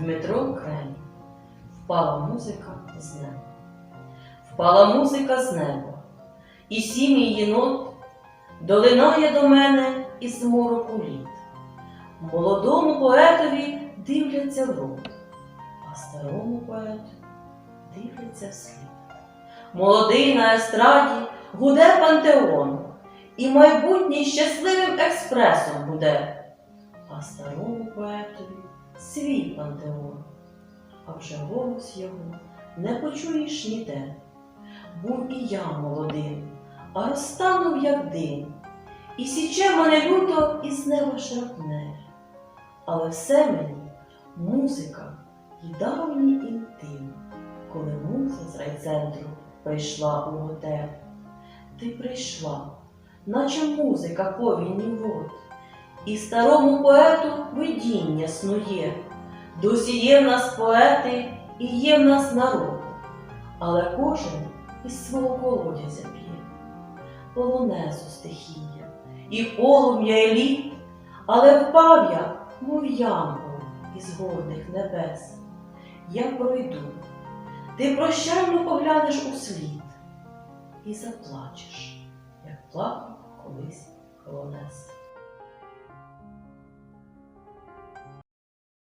Дмитро Крень. Впала музика з неба. Впала музика з неба, і сім її нот долинає до мене із мороку літ. Молодому поетові дивляться в рот, а старому поету дивляться вслід. Молодий на естраді гуде пантеон, і майбутній щасливим експресом буде, а старому поетові свій пантеон, а вже голос його не почуєш ніде. Був і я молодим, а розтанув, як дим, і січе мене люто із неба шрапнель. Але все мені музика і давній інтим, коли муза з райцентру прийшла у готель. Ти прийшла, наче музика повінні вод, і старому поету видіння снує. Досі є в нас поети і є в нас народ, але кожен із свого колодязя п'є, полонезу стихія, і полум'я і літ, але впав я, мов янгол із горних небес. Я пройду, ти прощально поглянеш у світ і заплачеш, як плакав колись Холонес.